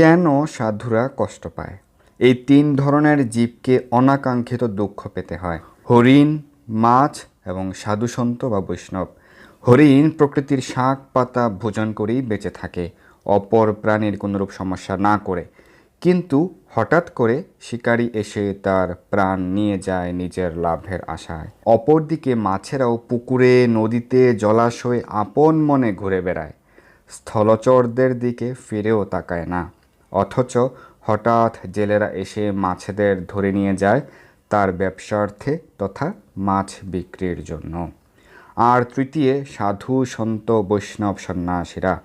কেন সাধুরা কষ্ট পায়? এই তিন ধরনের জীবকে অনাকাঙ্ক্ষিত দুঃখ পেতে হয়। হরিণ, মাছ এবং সাধুসন্ত বা বৈষ্ণব। হরিণ প্রকৃতির শাক পাতা ভোজন করেই বেঁচে থাকে, অপর প্রাণীর কোনোরূপ সমস্যা না করে। কিন্তু হঠাৎ করে শিকারী এসে তার প্রাণ নিয়ে যায় নিজের লাভের আশায়। অপরদিকে মাছেরাও পুকুরে, নদীতে, জলাশয়ে আপন মনে ঘুরে বেড়ায়। স্থলচরদের দিকে ফিরেও তাকায় না। অথচ হঠাৎ জেলেরা এসে মাছেদের ধরে নিয়ে যায় তার ব্যবসার্থে তথা মাছ বিক্রির জন্য। আর তৃতীয় সাধু সন্ত বৈষ্ণব সন্ন্যাসীরা,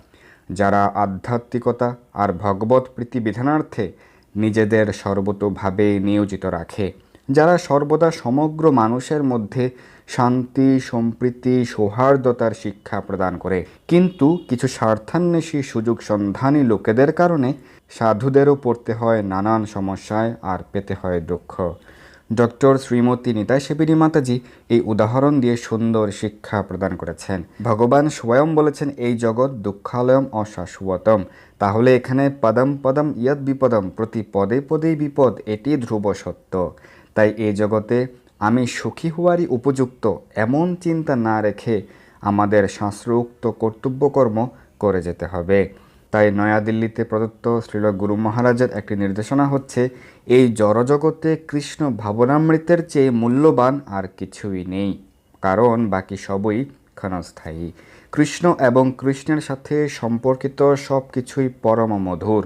যারা আধ্যাত্মিকতা আর ভগবত প্রীতি বিধানার্থে নিজেদের সর্বতোভাবে নিয়োজিত রাখে যারা সর্বদা সমগ্র মানুষের মধ্যে শান্তি, সম্প্রীতি, সৌহার্দ্যতার শিক্ষা প্রদান করে। কিন্তু কিছু স্বার্থান্বেষী সুযোগ সন্ধানী লোকেদের কারণে সাধুদেরও পড়তে হয় নানান সমস্যায় আর পেতে হয় দুঃখ। ডক্টর শ্রীমতী নিতাই সেবিনী মাতাজি এই উদাহরণ দিয়ে সুন্দর শিক্ষা প্রদান করেছেন। ভগবান স্বয়ং বলেছেন, এই জগৎ দুঃখালয়ম অশাশ্বতম। তাহলে এখানে পদম পদম ইয়দ বিপদম, প্রতি পদে পদেই বিপদ, এটি ধ্রুব সত্য। তাই এই জগতে আমি সুখী হওয়ারই উপযুক্ত এমন চিন্তা না রেখে আমাদের শাস্ত্রোক্ত কর্তব্যকর্ম করে যেতে হবে। তাই নয়াদিল্লিতে প্রদত্ত শ্রীল গুরু মহারাজের একটি নির্দেশনা হচ্ছে, এই জড়জগতে কৃষ্ণ ভাবনামৃতের চেয়ে মূল্যবান আর কিছুই নেই। কারণ বাকি সবই ক্ষণস্থায়ী। কৃষ্ণ এবং কৃষ্ণের সাথে সম্পর্কিত সব কিছুই পরম মধুর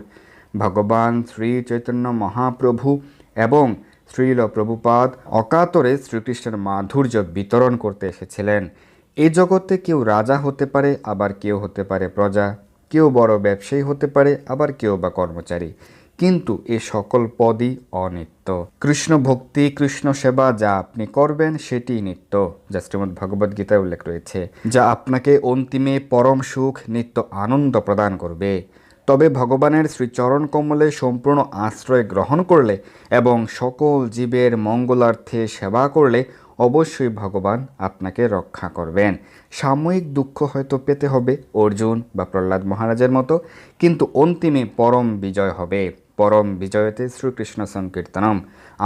ভগবান শ্রী চৈতন্য মহাপ্রভু এবং শ্রীল প্রভুপাদ অকাতরে শ্রীকৃষ্ণের মাধুর্য বিতরণ করতে এসেছিলেন। এই জগতে কেউ রাজা হতে পারে, আবার কেউ হতে পারে প্রজা। কেউ বড় ব্যবসায়ী হতে পারে, আবার কেউ বা কর্মচারী। কিন্তু এ সকল পদই অনিত্য। কৃষ্ণ ভক্তি, কৃষ্ণ সেবা যা আপনি করবেন সেটি নিত্য, যা শ্রীমদ্ ভগবদ গীতায় উল্লেখ রয়েছে। যা আপনাকে অন্তিমে পরম সুখ, নিত্য আনন্দ প্রদান করবে। তবে ভগবানের শ্রীচরণ কমলে সম্পূর্ণ আশ্রয় গ্রহণ করলে এবং সকল জীবের মঙ্গলার্থে সেবা করলে অবশ্যই ভগবান আপনাকে রক্ষা করবেন। সাময়িক দুঃখ হয়তো পেতে হবে অর্জুন বা প্রহ্লাদ মহারাজের মতো, কিন্তু অন্তিমে পরম বিজয় হবে। পরম বিজয়তে শ্রীকৃষ্ণ সংকীর্তনম।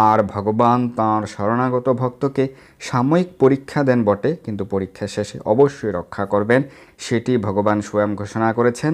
আর ভগবান তাঁর শরণাগত ভক্তকে সাময়িক পরীক্ষা দেন বটে, কিন্তু পরীক্ষা শেষে অবশ্যই রক্ষা করবেন। সেটি ভগবান স্বয়ং ঘোষণা করেছেন